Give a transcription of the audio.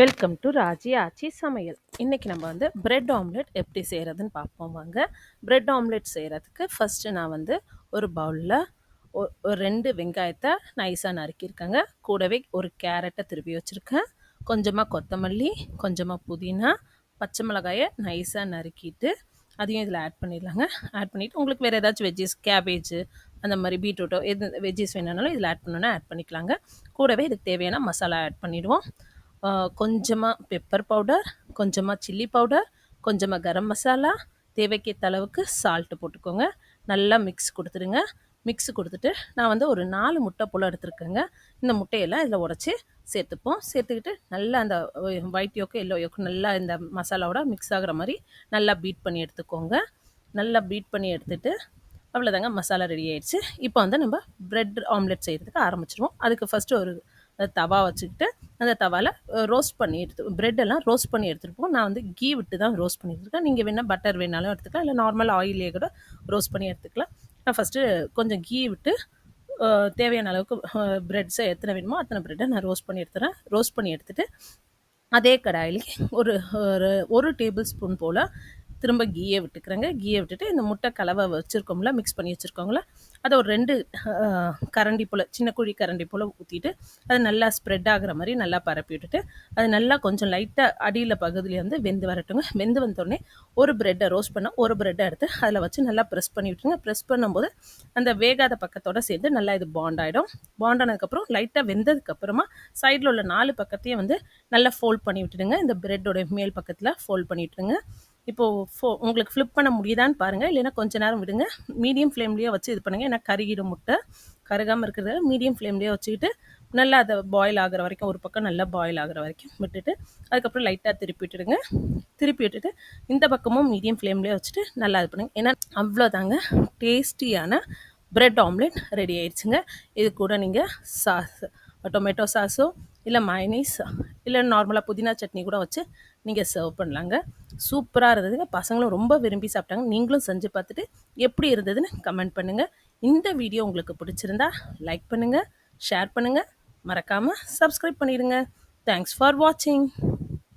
Welcome to Raji ஆச்சி சமையல் இன்றைக்கி நம்ம வந்து ப்ரெட் ஆம்லெட் எப்படி செய்கிறதுன்னு பார்ப்போம் வாங்க. ப்ரெட் ஆம்லெட் செய்கிறதுக்கு ஃபஸ்ட்டு நான் வந்து ஒரு பவுலில் ஒரு ரெண்டு வெங்காயத்தை நைஸாக நறுக்கியிருக்கேங்க. கூடவே ஒரு கேரட்டை திருப்பி வச்சுருக்கேன். கொஞ்சமாக கொத்தமல்லி கொஞ்சமாக புதினா பச்சை மிளகாயை நைஸாக நறுக்கிட்டு அதையும் இதில் ஆட் பண்ணிடலாங்க. ஆட் பண்ணிவிட்டு உங்களுக்கு வேறு ஏதாச்சும் வெஜ்ஜஸ் கேபேஜு அந்த மாதிரி பீட்ரூட்டோ எது வெஜ்ஜஸ் வேணுனாலும் இதில் ஆட் பண்ணணுன்னா ஆட் பண்ணிக்கலாங்க. கூடவே இதுக்கு தேவையான மசாலா ஆட் பண்ணிவிடுவோம் கொஞ்சமாக பெப்பர் பவுடர் கொஞ்சமாக சில்லி பவுடர் கொஞ்சமாக கரம் மசாலா தேவைக்கேற்ற அளவுக்கு சால்ட்டு போட்டுக்கோங்க. நல்லா மிக்ஸ் கொடுத்துருங்க மிக்ஸ் கொடுத்துட்டு நான் வந்து ஒரு நாலு முட்டை போல் எடுத்துருக்கேங்க. இந்த முட்டையெல்லாம் இதில் உடச்சி சேர்த்துப்போம். சேர்த்துக்கிட்டு நல்லா அந்த ஒயிட் யோக்கு எல்லோ யோக்கு நல்லா இந்த மசாலாவோட மிக்ஸ் ஆகிற மாதிரி நல்லா பீட் பண்ணி எடுத்துக்கோங்க. நல்லா பீட் பண்ணி எடுத்துகிட்டு அவ்வளோதாங்க மசாலா ரெடி ஆயிடுச்சு. இப்போ வந்து நம்ம ப்ரெட் ஆம்லெட் செய்கிறதுக்கு ஆரம்பிச்சிருவோம். அதுக்கு ஃபஸ்ட்டு ஒரு தவா வச்சுக்கிட்டு அந்த தவாவில் ரோஸ்ட் பண்ணி எடுத்து ப்ரெட்டெல்லாம் ரோஸ்ட் பண்ணி எடுத்துருப்போம். நான் வந்து கீ விட்டு தான் ரோஸ்ட் எடுத்துருக்கேன். நீங்கள் வேணால் பட்டர் வேணாலும் எடுத்துக்கலாம். இல்லை நார்மல் ஆயிலே கூட ரோஸ்ட் பண்ணி எடுத்துக்கலாம். நான் ஃபஸ்ட்டு கொஞ்சம் கீ விட்டு தேவையான அளவுக்கு ப்ரெட்ஸை எத்தனை வேணுமோ அத்தனை ப்ரெட்டை நான் ரோஸ்ட் பண்ணி எடுத்துகிறேன் ரோஸ்ட் பண்ணி எடுத்துகிட்டு அதே கடாயில் ஒரு ஒரு டேபிள் ஸ்பூன் போல் திரும்ப கீயை விட்டுக்கிறேங்க. கீயை விட்டுட்டு இந்த முட்டை கலவை வச்சுருக்கோம்ல மிக்ஸ் பண்ணி வச்சுருக்கோங்களா அதை ஒரு ரெண்டு கரண்டி போல் சின்ன குழி கரண்டி போல் ஊற்றிட்டு அது நல்லா ஸ்ப்ரெட் ஆகிற மாதிரி நல்லா பரப்பி விட்டுட்டு அது நல்லா கொஞ்சம் லைட்டாக அடியில் பகுதியில் வந்து வெந்து வரட்டுங்க. வெந்து வந்தோடனே ஒரு ப்ரெட்டை ரோஸ்ட் பண்ண ஒரு ப்ரெட்டை எடுத்து அதில் வச்சு நல்லா ப்ரெஸ் பண்ணி விட்டுருங்க. ப்ரெஸ் பண்ணும்போது அந்த வேகாத பக்கத்தோடு சேர்ந்து நல்லா இது பாண்ட் ஆகிடும் பாண்ட் ஆனதுக்கப்புறம் லைட்டாக வெந்ததுக்கப்புறமா சைடில் உள்ள நாலு பக்கத்தையும் வந்து நல்லா ஃபோல்ட் பண்ணி விட்டுடுங்க. இந்த ப்ரெட்டோட மேல் பக்கத்தில் ஃபோல்ட் பண்ணி விட்டுருங்க இப்போது ஃபோ உங்களுக்கு ஃப்ளிப் பண்ண முடியுதான்னு பாருங்கள் இல்லைன்னா கொஞ்ச நேரம் விடுங்க. மீடியம் ஃப்ளேம்லேயே வச்சு இது பண்ணுங்கள் ஏன்னா கருகிடும் முட்டை. கருகாமல் இருக்கிறத மீடியம் ஃப்ளேம்லேயே வச்சுக்கிட்டு நல்லா அதை பாயில் ஆகிற வரைக்கும் ஒரு பக்கம் நல்லா பாயில் ஆகிற வரைக்கும் விட்டுட்டு அதுக்கப்புறம் லைட்டாக திருப்பி விட்டுடுங்க. திருப்பி விட்டுட்டு இந்த பக்கமும் மீடியம் ஃப்ளேம்லேயே வச்சுட்டு நல்லா இது பண்ணுங்கள் ஏன்னா அவ்வளோதாங்க டேஸ்டியான ப்ரெட் ஆம்லெட் ரெடி ஆயிடுச்சுங்க. இது கூட நீங்கள் சாஸ் டொமேட்டோ சாஸோ இல்லை மைனீஸ் இல்லை நார்மலாக புதினா சட்னி கூட வச்சு நீங்கள் சர்வ் பண்ணலாங்க. சூப்பராக இருந்ததுங்க. பசங்களும் ரொம்ப விரும்பி சாப்பிட்டாங்க. நீங்களும் செஞ்சு பார்த்துட்டு எப்படி இருந்ததுன்னு கமெண்ட் பண்ணுங்கள் இந்த வீடியோ உங்களுக்கு பிடிச்சிருந்தா லைக் பண்ணுங்கள் ஷேர் பண்ணுங்கள் மறக்காமல் சப்ஸ்கிரைப் பண்ணிடுங்க. தேங்க்ஸ் ஃபார் வாட்சிங்